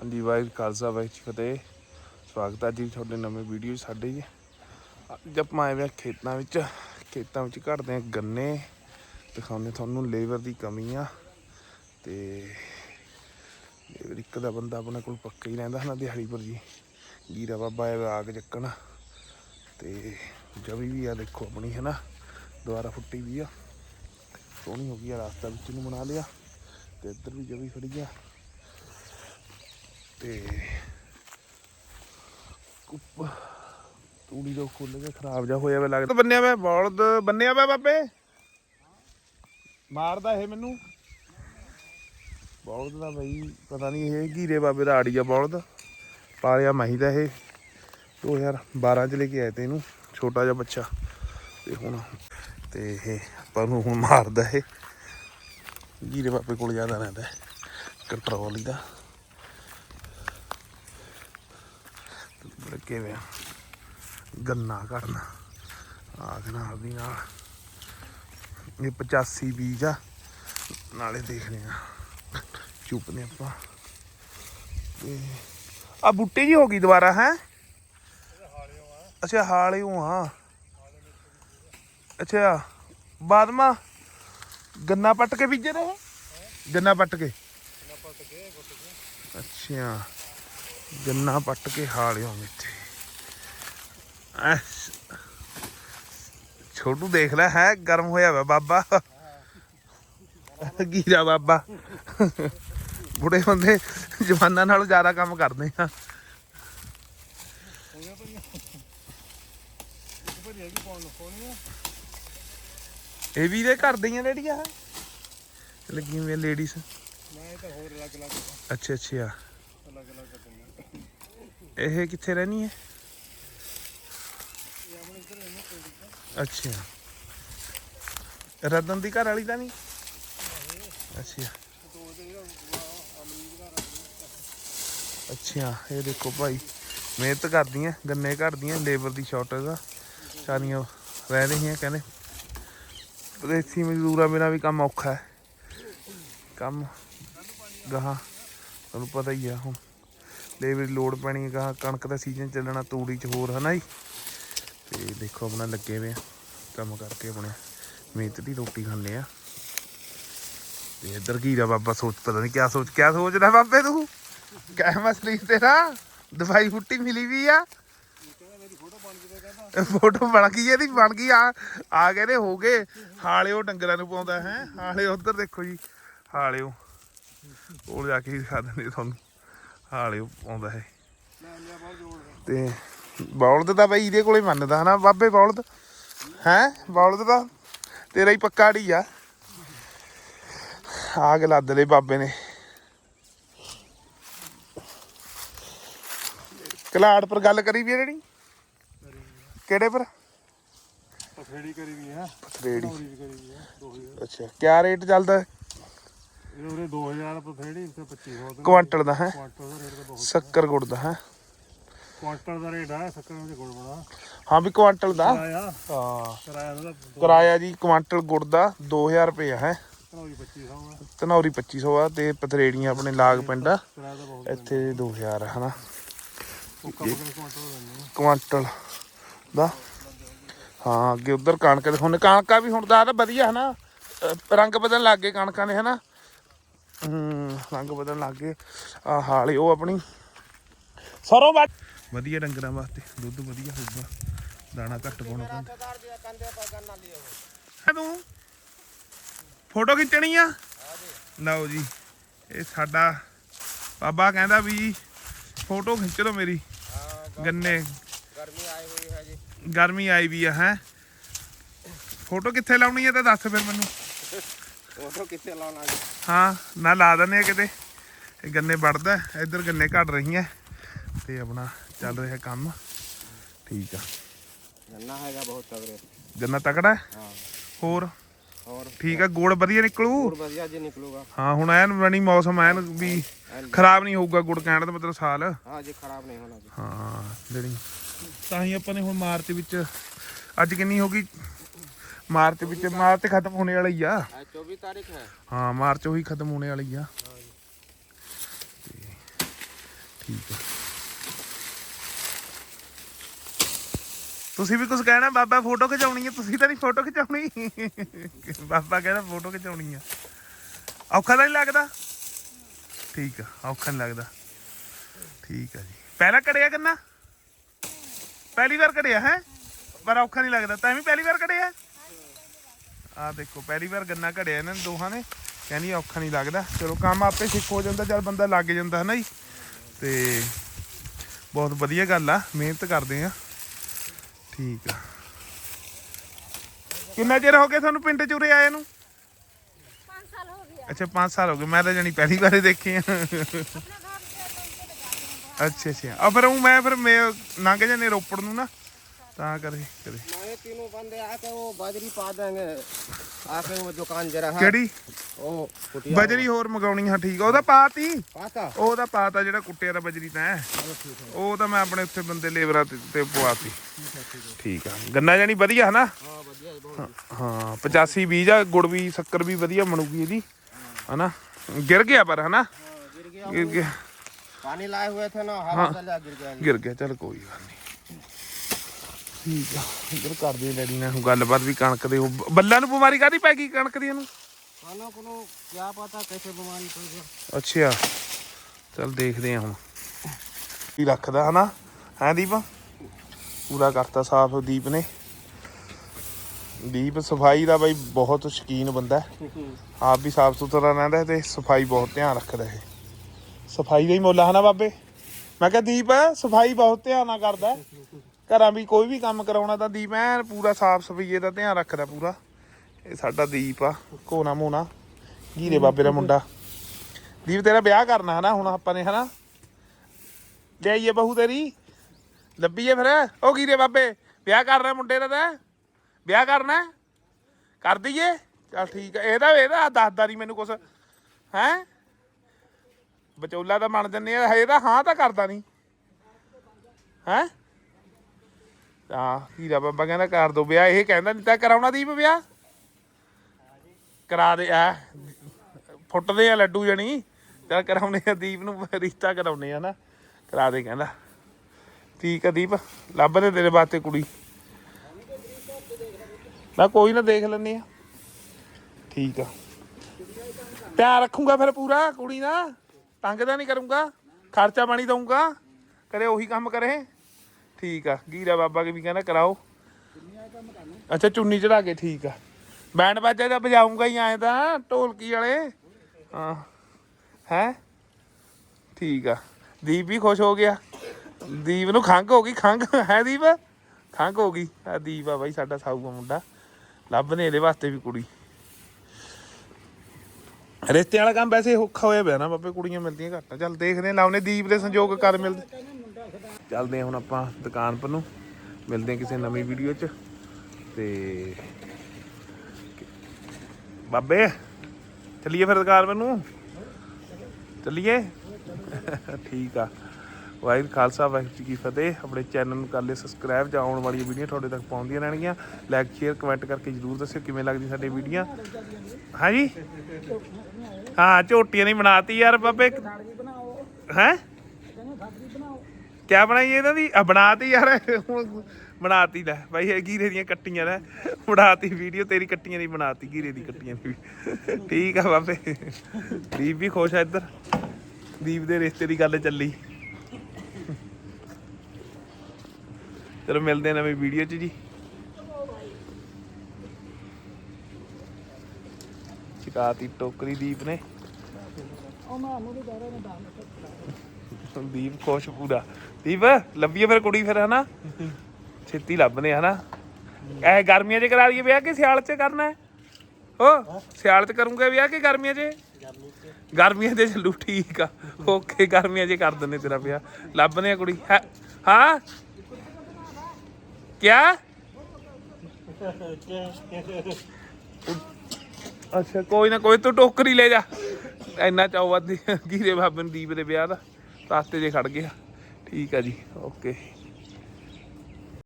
ਹਾਂਜੀ, ਵਾਹਿਗੁਰੂ ਖਾਲਸਾ, ਵਾਹਿਗੁਰੂ ਜੀ ਫਤਿਹ। ਸਵਾਗਤ ਹੈ ਜੀ ਤੁਹਾਡੇ ਨਵੇਂ ਵੀਡੀਓ ਸਾਡੇ ਜੀ। ਅੱਜ ਆਪਾਂ ਆਏ ਹੋਏ ਹਾਂ ਖੇਤਾਂ ਵਿੱਚ। ਖੇਤਾਂ ਵਿੱਚ ਘੜਦੇ ਆ ਗੰਨੇ। ਦਿਖਾਉਂਦੇ ਤੁਹਾਨੂੰ ਲੇਬਰ ਦੀ ਕਮੀ ਆ। ਤੇ ਲੇਬਰ ਇੱਕ ਦਾ ਬੰਦਾ ਆਪਣੇ ਕੋਲ ਪੱਕਾ ਹੀ ਰਹਿੰਦਾ ਹਨਾ ਦਿਹਾੜੀ ਪਰ ਜੀ। ਗੀਰਾ ਬਾਬਾ ਆਇਆ ਆਗ ਚੱਕਣ। ਤੇ ਜਵੀ ਵੀ ਆ ਦੇਖੋ ਆਪਣੀ ਹੈ ਨਾ ਦੁਬਾਰਾ ਫੁੱਟੀ ਵੀ ਆ। ਸੋਹਣੀ ਹੋ ਗਈ ਆ, ਰਾਸਤਾ ਵਿੱਚ ਨੂੰ ਬਣਾ ਲਿਆ। ਤੇ ਇੱਧਰ ਵੀ ਜਵੀ ਖੜੀ ਆ। ਤੇ ਕੁੱਪ, ਤੂੜੀ ਦਾ ਖੁੱਲ ਕੇ ਖਰਾਬ ਜਾ ਹੋਇਆ ਵੇ ਲੱਗਦਾ ਬੰਨਿਆ ਵੇ, ਬੌਲਦ ਬੰਨਿਆ ਵੇ ਬਾਬੇ? ਮਾਰਦਾ ਇਹ ਮੈਨੂੰ। ਬੌਲਦ ਦਾ ਬਈ, ਪਤਾ ਨਹੀਂ ਇਹ ਘੀਰੇ ਬਾਬੇ ਦਾ ਆੜੀਆ ਆ ਬੌਲਦ। ਪਾਲਿਆ ਮਹੀਂ ਦਾ ਇਹ। 2012 ਚ ਲੈ ਕੇ ਆਏ ਤੇ ਇਹਨੂੰ, ਛੋਟਾ ਜਿਹਾ ਬੱਚਾ। ਤੇ ਹੁਣ, ਤੇ ਇਹ ਆਪਾਂ ਨੂੰ ਹੁਣ ਮਾਰਦਾ ਇਹ। ਘੀਰੇ ਬਾਬੇ ਕੋਲ ਜ਼ਿਆਦਾ ਰਹਿੰਦਾ ਕੰਟਰੋਲ ਦਾ। ਲੱਗੇ ਵੇ ਆ। ਗੰਨਾ ਕਰਨਾ। ਆਖ ਨਾਲ ਦੀ ਨਾਲ ਇਹ 85 ਬੀਜ ਆ। ਨਾਲੇ ਦੇਖਦੇ ਆ। ਚੁੱਪਨੇ ਆਪਾਂ। ਤੇ ਆ ਬੁੱਟੀ ਜੀ ਹੋ ਗਈ ਦੁਬਾਰਾ, ਹੈ? ਅੱਛਾ, ਹਾਲਿਓ ਆ। ਅੱਛਾ, ਬਾਦਮਾ, ਗੰਨਾ ਪੱਟ ਕੇ ਬੀਜੇ ਰਹੇ ਗੰਨਾ ਪੱਟ ਕੇ? ਅੱਛਾ। ਗੰਨਾ ਪੱਟ ਕੇ ਹਾਲਿਓ ਮਿੱਥੇ ਐ ਛੋਟੂ ਦੇਖ ਲੈ ਹੈ ਗਰਮ ਹੋਇਆ ਵਾ ਬਾਬਾ। ਗੀਰਾ ਬਾਬਾ। ਬੁੜੇ ਬੰਦੇ ਜਵਾਨਾਂ ਨਾਲੋਂ ਜ਼ਿਆਦਾ ਕੰਮ ਕਰਦੇ ਆ। ਇਹ ਵੀ ਦੇ ਘਰ ਦੀਆਂ ਜਿਹੜੀਆਂ ਆ ਲੱਗੀਆਂ ਹੋਈਆਂ ਲੇਡੀਜ਼ ਮੈਂ ਤਾਂ ਹੋਰ ਅਲੱਗ ਅਲੱਗ ਅੱਛਾ ਅੱਛਾ। ਅਲੱਗ ਅਲੱਗ ਇਹ ਕਿੱਥੇ ਰਹਿਣੀ ਹੈ? ਅੱਛਾ। ਰਤਨ ਦੀ ਘਰ ਵਾਲੀ ਤਾਂ ਨਹੀਂ? ਅੱਛਾ। ਅੱਛਾ, ਇਹ ਦੇਖੋ ਭਾਈ, ਮਿਹਨਤ ਕਰਦੀਆਂ ਗੰਨੇ ਘੜਦੀਆਂ ਲੇਬਰ ਦੀ ਸ਼ਾਰਟੇਜ ਆ ਸਾਰੀਆਂ ਰਹਿ ਰਹੀਆਂ ਕਹਿੰਦੇ। ਵਿਦੇਸੀ ਮਜ਼ਦੂਰਾਂ ਬਿਨਾ ਵੀ ਕੰਮ ਔਖਾ ਹੈ। ਕੰਮ ਗਾਹਾਂ, ਤੁਹਾਨੂੰ ਪਤਾ ਹੀ ਆ ਹੁਣ। ਲੇਬਰ ਦੀ ਲੋੜ ਪੈਣੀ ਹੈ ਕਣਕ ਦਾ ਸੀਜ਼ਨ ਚੱਲਣਾ ਤੂੜੀ ਚ ਹੋਰ, ਹਨਾ ਜੀ? ਤੇ ਦੇਖੋ ਆਪਣਾ ਲੱਗੇ ਹੋਏ ਆ, ਕੰਮ ਕਰਕੇ ਆਪਣੇ ਮਿਹਨਤ ਦੀ ਰੋਟੀ ਖਾਂਦੇ ਆ। ਤੇ ਇੱਧਰ ਕੀਰਾ ਬਾਬਾ ਸੋਚ, ਪਤਾ ਨਹੀਂ ਕਿਆ ਸੋਚ, ਕਿਆ ਸੋਚਦਾ ਬਾਬੇ ਤੂੰ? ਕਹਿ ਮਸਲੀ ਤੇਰਾ ਦਵਾਈ ਫੁੱਟੀ ਮਿਲੀ ਵੀ ਆ। ਕਹਿੰਦਾ ਮੇਰੀ ਫੋਟੋ ਬਣ ਗਈ ਇਹਦੀ, ਬਣ ਗਈ, ਆ ਆ ਗਏ ਹੋ ਗਏ। ਹਾਲਿਓ ਡੰਗਰਾਂ ਨੂੰ ਪਾਉਂਦਾ ਹੈ, ਹਾਲੇ ਉਧਰ ਦੇਖੋ ਜੀ ਹਾਲਿਓ ਉਹ। ਜਾ ਕੇ ਹੀ ਦਿਖਾ ਦਿੰਦੇ ਤੁਹਾਨੂੰ। ਹਾਲਿਓ ਪਾਉਂਦਾ ਹੈ। ਤੇ ਬੌਲਦ ਤਾਂ ਬਈ ਇਹਦੇ ਕੋਲੇ ਮੰਨਦਾ ਹਨਾ ਬਾਬੇ ਬੌਲਦ? ਹੈ? ਬੌਲਦ ਦਾ ਤੇਰਾ ਹੀ ਪੱਕਾ ਢੀ ਆ ਆਗ ਲੱਦ ਲਈ ਬਾਬੇ ਨੇ। ਕਲਾੜ ਪਰ ਗੱਲ ਕਰੀ ਵੀ ਜਿਹੜੀ? ਕਿਹੜੇ ਪਰ? ਪਥੇੜੀ ਕਰੀ ਵੀ ਹੈ ਪਥਰੇੜੀ। ਕਰੀ ਵੀ ਹੈ 2000 ਅੱਛਾ ਕਿਆ ਰੇਟ ਚੱਲਦਾ? ਇਹ ਉਹਦੇ 2000 ਪਥੇੜੀ ਤੇ 2500 ਦਾ ਕੁਆਂਟਲ ਦਾ ਹੈ। ਕੁਆਂਟਲ ਦਾ ਰੇਟ ਤਾਂ ਬਹੁਤ ਸ਼ੱਕਰ ਗੁੜ ਦਾ ਹੈ। ਕੁਆਂਟਲ ਦਾ ਰੇਟ ਹੈ ਸੱਕਰ ਵਿੱਚ ਗੁੜ ਬਣਾ ਹਾਂ ਵੀ ਕੁਆਂਟਲ ਦਾ? ਕਿਰਾਇਆ। ਹਾਂ। ਕਿਰਾਇਆ ਦਾ ਕਿਰਾਇਆ ਜੀ ਕੁਆਂਟਲ ਗੁੜ ਦਾ 2000 ਰੁਪਏ ਹੈ। ਧਨੌਰੀ 2500 ਹੈ ਧਨੌਰੀ 2500 ਆ ਤੇ ਪਥਰੇੜੀਆਂ ਆਪਣੇ ਲਾਗ ਪਿੰਡ ਆ। ਇੱਥੇ 2000 ਆ ਹਨਾ। ਕੁਆਂਟਲ ਦਾ। ਹਾਂ ਅੱਗੇ ਉਧਰ ਕਣਕ ਦੇ ਹੁਣ ਕਣਕਾਂ ਵੀ ਹੁਣ ਦਾ ਵਧੀਆ ਹਨਾ ਰੰਗ ਬਦਲਣ ਲੱਗ ਗਏ ਕਣਕਾਂ ਦੇ ਹਨਾ। ਹੂੰ ਰੰਗ ਬਦਲਣ ਲੱਗ ਗਏ। ਆ ਹਾਲੇ ਉਹ ਆਪਣੀ। ਸਰੋਂ ਬਾ ਵਧੀਆ ਡੰਗਰਾਂ ਵਾਸਤੇ, ਦੁੱਧ ਵਧੀਆ ਹੋਊਗਾ। ਦਾਣਾ ਘੱਟ ਪਾਉਣਾ ਪੈਂਦਾ। ਹੈ ਤੂੰ ਫੋਟੋ ਖਿੱਚਣੀ ਆ? ਲਓ ਜੀ, ਇਹ ਸਾਡਾ ਬਾਬਾ ਕਹਿੰਦਾ ਵੀ ਫੋਟੋ ਖਿੱਚ ਲਓ ਮੇਰੀ। ਗੰਨੇ। ਗਰਮੀ ਆਈ ਹੋਈ ਹੈ ਜੀ। ਗਰਮੀ ਆਈ ਵੀ ਆ, ਹੈ। ਫੋਟੋ ਕਿੱਥੇ ਲਾਉਣੀ ਹੈ ਤਾਂ ਦੱਸ ਫਿਰ ਮੈਨੂੰ। ਹਾਂ ਮੈਂ ਲਾ ਦਿੰਦੇ ਕਿਤੇ। ਇਹ ਗੰਨੇ ਵੜਦਾ ਇੱਧਰ ਗੰਨੇ ਘਟ ਰਹੀਆਂ ਤੇ ਆਪਣਾ ਚੱਲ ਰਿਹਾ ਕੰਮ। ਠੀਕ ਆ। ਗੰਨਾ ਹੈਗਾ ਬਹੁਤ ਤਗੜੇ। ਗੰਨਾ ਤਕੜਾ ਹਾਂ। ਹੋਰ? ਹੋਰ? ਠੀਕ ਆ ਗੁੜ ਵਧੀਆ ਨਿਕਲੂ? ਹੋਰ ਵਧੀਆ ਜੇ ਨਿਕਲੂਗਾ। ਹਾਂ ਹੁਣ ਐਨ ਰਣੀ ਮੌਸਮ ਐਨ ਵੀ ਖਰਾਬ ਨਹੀਂ ਹੋਊਗਾ ਗੁੜ ਕਹਿਣ ਦਾ ਮਤਲਬ ਸਾਲ। ਹਾਂ ਜੇ ਖਰਾਬ ਨਹੀਂ ਹੋਣਾ ਹਾਂ ਜਿਹੜੀ ਤਾਂ ਹੀ ਆਪਾਂ ਨੇ ਹੁਣ ਮਾਰਚ ਵਿੱਚ ਅੱਜ ਕਿੰਨੀ ਹੋ ਗਈ? ਮਾਰਚ ਵਿੱਚ ਮਾਰਚ ਖਤਮ ਹੋਣੇ ਵਾਲੀ ਆ। 24 ਤਾਰੀਖ ਹੈ। ਹਾਂ ਮਾਰਚ ਉਹੀ ਖਤਮ ਹੋਣੇ ਵਾਲੀ ਆ। ਠੀਕ ਆ। ਤੁਸੀਂ ਵੀ ਕੁਝ ਕਹਿਣਾ ਬਾਬਾ ਫੋਟੋ ਖਿਚਾਉਣੀ ਹੈ ਤੁਸੀਂ ਤਾਂ ਨਹੀਂ ਫੋਟੋ ਖਿਚਾਉਣੀ। ਬਾਬਾ ਕਹਿੰਦਾ ਫੋਟੋ ਖਿਚਾਉਣੀ ਆ। ਔਖਾ ਤਾਂ ਨਹੀਂ ਲੱਗਦਾ? ਠੀਕ ਆ ਔਖਾ ਨਹੀਂ ਲੱਗਦਾ। ਠੀਕ ਆ ਜੀ। ਪਹਿਲਾਂ ਕੜਿਆ ਕਿੰਨਾ? ਪਹਿਲੀ ਵਾਰ ਕੜਿਆ ਹੈ? ਪਰ ਔਖਾ ਨਹੀਂ ਲੱਗਦਾ। ਤਾਂ ਵੀ ਪਹਿਲੀ ਵਾਰ ਕੜਿਆ? ਆ ਦੇਖੋ ਪਹਿਲੀ ਵਾਰ ਗੰਨਾ ਘੜਿਆ ਇਹਨਾਂ ਨੇ ਦੋਹਾਂ ਨੇ। ਕਹਿੰਦੀ ਔਖਾ ਨਹੀਂ ਲੱਗਦਾ। ਚਲੋ ਕੰਮ ਆਪੇ ਸਿੱਖ ਹੋ ਜਾਂਦਾ ਚਲ ਬੰਦਾ ਲੱਗ ਜਾਂਦਾ ਹੈ ਨਾ ਜੀ? ਤੇ ਬਹੁਤ ਵਧੀਆ ਗੱਲ ਆ ਮਿਹਨਤ ਕਰਦੇ ਆ। ਠੀਕ ਆ। ਕਿੰਨਾ ਚਿਰ ਹੋ ਗਿਆ ਤੁਹਾਨੂੰ ਪਿੰਡ ਚ ਉਰੇ ਆਏ ਨੂੰ? 5 ਸਾਲ ਹੋ ਗਿਆ ਅੱਛਾ 5 ਸਾਲ ਹੋ ਗਏ ਮੈਂ ਤਾਂ ਜਣੀ ਪਹਿਲੀ ਵਾਰ ਦੇਖੇ ਆ। ਅੱਛਾ ਅੱਛਾ। ਆ ਫਿਰ ਉਹ ਮੈਂ ਫਿਰ ਮੈਂ ਲੰਘ ਜਾਨੇ ਰੋਪੜ ਨੂੰ ਨਾ। ਤਾਂ ਕਰੇ ਕਰੇ हमारे तीनों बंदे आके वो बाजरी पा देंगे आके वो दुकान जरा है ਕਿਹੜੀ वो कुटिया ਬਜਰੀ ਹੋਰ ਮਗਾਉਣੀ ਹਾਂ ਠੀਕ ਆ ਉਹਦਾ ਪਾਤੀ पाता ਉਹਦਾ ਪਾਤਾ ਜਿਹੜਾ ਕੁੱਟਿਆ ਦਾ ਬਜਰੀ ਤਾਂ ਹੈ ਉਹ ਤਾਂ ਮੈਂ ਆਪਣੇ ਉੱਥੇ ਬੰਦੇ ਲੇਬਰਾਂ ਤੇ ਤੇ ਪਵਾਤੀ ਠੀਕ ਆ ਗੰਨਾ ਜਾਨੀ ਵਧੀਆ ਹੈ ਨਾ हाँ बढ़िया है, बहुत ਹਾਂ 85 ਬੀਜ ਆ ਗੁੜ ਵੀ ਸ਼ੱਕਰ ਵੀ ਵਧੀਆ ਬਣੂਗੀ ਇਹਦੀ ਹਨਾ ਗਿਰ ਗਿਆ ਪਰ ਹਨਾ हाँ, गिर गया ਗਿਰ ਗਿਆ पानी लाए हुए थे ना हवा चला गिर गया ਗਿਰ ਗਿਆ ਚਲ ਕੋਈ ਗੱਲ ਨਹੀਂ ਠੀਕ ਆ ਇਧਰ ਕਰਦੇ ਡੈਡੀ ਨਾਲ ਹੁਣ ਗੱਲਬਾਤ ਵੀ ਕਣਕ ਦੇ ਉਹ ਬੱਲਾਂ ਨੂੰ ਬਿਮਾਰੀ ਕਾਦੀ ਪੈ ਗਈ ਕਣਕ ਦੀ ਇਹਨੂੰ खाना को क्या पता कैसे बीमारी पड़ गया ਅੱਛਾ ਚਲ ਦੇਖਦੇ ਆ ਹੁਣ ਕੀ ਰੱਖਦਾ ਹਨਾ ਹੈ ਦੀਪ ਪੂਰਾ ਕਰਤਾ ਸਾਫ ਦੀਪ ਨੇ ਦੀਪ ਸਫਾਈ ਦਾ ਬਈ ਬਹੁਤ ਸ਼ਕੀਨ ਬੰਦਾ ਹੈ। ਆਪ ਵੀ ਸਾਫ ਸੁਥਰਾ ਰਹਿੰਦਾ ਹੈ ਤੇ ਸਫਾਈ ਬਹੁਤ ਧਿਆਨ ਰੱਖਦਾ ਹੈ ਸਫਾਈ ਦਾ ਹੀ ਮੁੱਲ ਹੈ ਨਾ ਬਾਬੇ ਮੈਂ ਕਿਹਾ ਦੀਪ ਸਫਾਈ ਬਹੁਤ ਧਿਆਨ ਨਾਲ ਕਰਦਾ ਹੈ। ਘਰਾਂ ਵੀ ਕੋਈ ਵੀ ਕੰਮ ਕਰਾਉਣਾ ਤਾਂ ਦੀਪ ਐਨ ਪੂਰਾ ਸਾਫ਼ ਸਫਾਈਏ ਦਾ ਧਿਆਨ ਰੱਖਦਾ ਪੂਰਾ। ਇਹ ਸਾਡਾ ਦੀਪ ਆ ਕੋਨਾ ਮੋਨਾ ਗੀਰੇ ਬਾਬੇ ਦਾ ਮੁੰਡਾ। ਦੀਪ ਤੇਰਾ ਵਿਆਹ ਕਰਨਾ ਹੈ ਨਾ ਹੁਣ ਆਪਾਂ ਨੇ ਹਨਾ? ਲਿਆਈਏ ਬਹੂ ਤੇਰੀ। ਲੱਭੀਏ ਫਿਰ। ਉਹ ਗੀਰੇ ਬਾਬੇ ਵਿਆਹ ਕਰਨਾ ਮੁੰਡੇ ਦਾ ਤਾਂ? ਵਿਆਹ ਕਰਨਾ? ਕਰ ਦਈਏ? ਚਲ ਠੀਕ ਹੈ ਇਹਦਾ ਇਹਦਾ ਦੱਸਦਾ ਨਹੀਂ ਮੈਨੂੰ ਕੁਛ ਹੈ? ਵਿਚੋਲਾ ਤਾਂ ਬਣ ਜੰਨੇ ਆ ਇਹਦਾ ਹਾਂ ਤਾਂ ਕਰਦਾ ਨਹੀਂ। ਹੈ? ਆ ਹੀਰਾ ਬਾਬਾ ਕਹਿੰਦਾ ਕਰ ਦੋ ਵਿਆਹ, ਇਹ ਕਹਿੰਦਾ ਨਹੀਂ ਤਾਂ ਕਰਾਉਣਾ ਦੀਪ ਵਿਆਹ। ਕਰਾ ਦੇ ਆ ਫੁੱਟਦੇ ਆ ਲੱਡੂ ਜਣੀ। ਤਾਂ ਕਰਾਉਣੇ ਆ ਦੀਪ ਨੂੰ ਰਿਸ਼ਤਾ ਕਰਾਉਣੇ ਆ ਨਾ। ਕਰਾ ਦੇ ਕਹਿੰਦਾ। ਠੀਕ ਆ ਦੀਪ, ਲੱਭ ਦੇ ਤੇਰੇ ਵਾਸਤੇ ਕੁੜੀ। ਨਾ ਕੋਈ ਨਾ ਦੇਖ ਲੈਨੇ ਆ। ਠੀਕ ਆ। ਧਿਆਨ ਰੱਖੂਗਾ ਫਿਰ ਪੂਰਾ ਕੁੜੀ ਦਾ। ਤੰਗ ਤਾਂ ਨਹੀਂ ਕਰੂੰਗਾ। ਖਰਚਾ ਪਾਣੀ ਦਊਂਗਾ। ਕਦੇ ਉਹੀ ਕੰਮ ਕਰੇ। ਠੀਕ ਆ। ਗੀਰਾ ਬਾਬਾ ਕੇ ਵੀ ਕਹਿੰਦਾ ਕਰਾਓ। ਅੱਛਾ, ਚੁੰਨੀ ਚੜਾ ਕੇ ਠੀਕ ਆ। ਬੈਂਡ ਬਾਜਾ ਤਾਂ ਵਜਾਉਂਗਾ ਹੀ ਆਏ ਤਾਂ, ਢੋਲਕੀ ਵਾਲੇ। ਹਾਂ। ਹੈ? ਠੀਕ ਆ। ਦੀਪ ਵੀ ਖੁਸ਼ ਹੋ ਗਿਆ। ਦੀਪ ਨੂੰ ਖੰਘ ਹੋ ਗਈ। ਖੰਘ, ਹੈ ਦੀਪ? ਖੰਘ ਹੋ ਗਈ। ਆ ਦੀਪ ਆ ਬਾਈ, ਸਾਡਾ ਸਾਊਗਾ ਮੁੰਡਾ। ਲੱਭ ਨੇ ਇਹਦੇ ਵਾਸਤੇ ਵੀ ਕੁੜੀ। ਰਿਸ਼ਤੇ ਵਾਲਾ ਕੰਮ ਵੈਸੇ ਔਖਾ ਹੋਇਆ ਪਿਆ ਨਾ ਬਾਬੇ, ਕੁੜੀਆਂ ਮਿਲਦੀਆਂ ਘੱਟ ਚੱਲ ਦੇਖਦੇ ਹਾਂ ਲਾਉਨੇ ਦੀਪ ਦੇ ਸੰਯੋਗ ਕਰ ਮਿਲਦੇ। ਚੱਲਦੇ ਹਾਂ ਹੁਣ ਆਪਾਂ ਦੁਕਾਨ ਪਰ ਨੂੰ। ਮਿਲਦੇ ਹਾਂ ਕਿਸੇ ਨਵੀਂ ਵੀਡੀਓ 'ਚ। ਤੇ ਬਾਬੇ ਚੱਲੀਏ ਫਿਰ ਦੁਕਾਨ ਪਰ ਨੂੰ? ਚੱਲੀਏ? ਠੀਕ ਆ। ਵਾਹਿਗੁਰੂ ਖਾਲਸਾ ਵਾਹਿਗੁਰੂ ਜੀ ਕੀ ਫਤਿਹ। ਆਪਣੇ ਚੈਨਲ ਨੂੰ ਕਰ ਲਿਓ ਸਬਸਕ੍ਰਾਈਬ ਜਾਂ ਆਉਣ ਵਾਲੀਆਂ ਵੀਡੀਓ ਤੁਹਾਡੇ ਤੱਕ ਪਹੁੰਚਦੀਆਂ ਰਹਿਣਗੀਆਂ। ਲਾਈਕ ਸ਼ੇਅਰ ਕਮੈਂਟ ਕਰਕੇ ਜਰੂਰ ਦੱਸਿਓ ਕਿਵੇਂ ਲੱਗਦੀ ਸਾਡੀ ਵੀਡੀਓ। ਹਾਂਜੀ? ਹਾਂ ਝੋਟੀਆਂ ਨਹੀਂ ਬਣਾਤੀ ਯਾਰ ਬਾਬੇ। ਹੈ? ਕਿਆ ਬਣਾਈ ਇਹਨਾਂ ਦੀ? ਆ ਬਣਾਤੀ ਯਾਰ। ਹੁਣ ਬਣਾਤੀ ਲੈ। ਬਾਈ, ਇਹ ਗੀਰੇ ਦੀਆਂ ਕੱਟੀਆਂ ਨੇ ਬਣਾਤੀ ਵੀਡੀਓ, ਤੇਰੀ ਕੱਟੀਆਂ ਨਹੀਂ ਬਣਾਤੀ, ਗੀਰੇ ਦੀ ਕੱਟੀਆਂ ਦੀ। ਠੀਕ ਆ ਬਾਬੇ। ਦੀਪ ਵੀ ਖੁਸ਼ ਆ ਇੱਧਰ। ਦੀਪ ਦੇ ਰਿਸ਼ਤੇ ਦੀ ਗੱਲ ਚੱਲੀ। ਚਲੋ ਮਿਲਦੇ ਆ ਨਵੀਂ ਵੀਡੀਓ 'ਚ ਜੀ। ਚਕਾਤੀ ਟੋਕਰੀ ਦੀਪ ਨੇ। ਦੀਪ ਖੁਸ਼ ਪੂਰਾ ਦੀਪ ਲੱਭੀਏ ਫਿਰ ਕੁੜੀ ਫਿਰ, ਹਨਾ? ਛੇਤੀ ਲੱਭਨੇ ਹਨਾ? ਇਹ ਗਰਮੀਆਂ 'ਚ ਕਰਾ ਲਈਏ ਵਿਆਹ ਕਿ ਸਿਆਲ 'ਚ ਕਰਨਾ ਹੈ? ਹੋ ਸਿਆਲ 'ਚ ਕਰੂੰਗਾ ਵਿਆਹ ਕਿ ਗਰਮੀਆਂ 'ਚ? ਗਰਮੀਆਂ 'ਚ ਚੱਲੂ, ਠੀਕ ਆ। ਓਕੇ, ਗਰਮੀਆਂ 'ਚ ਕਰ ਦਿੰਦੇ ਤੇਰਾ ਵਿਆਹ। ਲੱਭਨੇ ਆ ਕੁੜੀ। ਹਾਂ ਕਿਆ? ਅੱਛਾ, ਕੋਈ ਨਾ, ਕੋਈ ਤੂੰ ਟੋਕਰੀ ਲੈ ਜਾ। ਇੰਨਾ ਚਾਉ ਵੱਧ ਗੀਰੇ ਬਾਬੇ ਨੂੰ ਦੀਪ ਦੇ ਵਿਆਹ ਦਾ? ਰਸਤੇ 'ਚ ਖੜ ਗਿਆ। ਠੀਕ ਆ ਜੀ ਓਕੇ।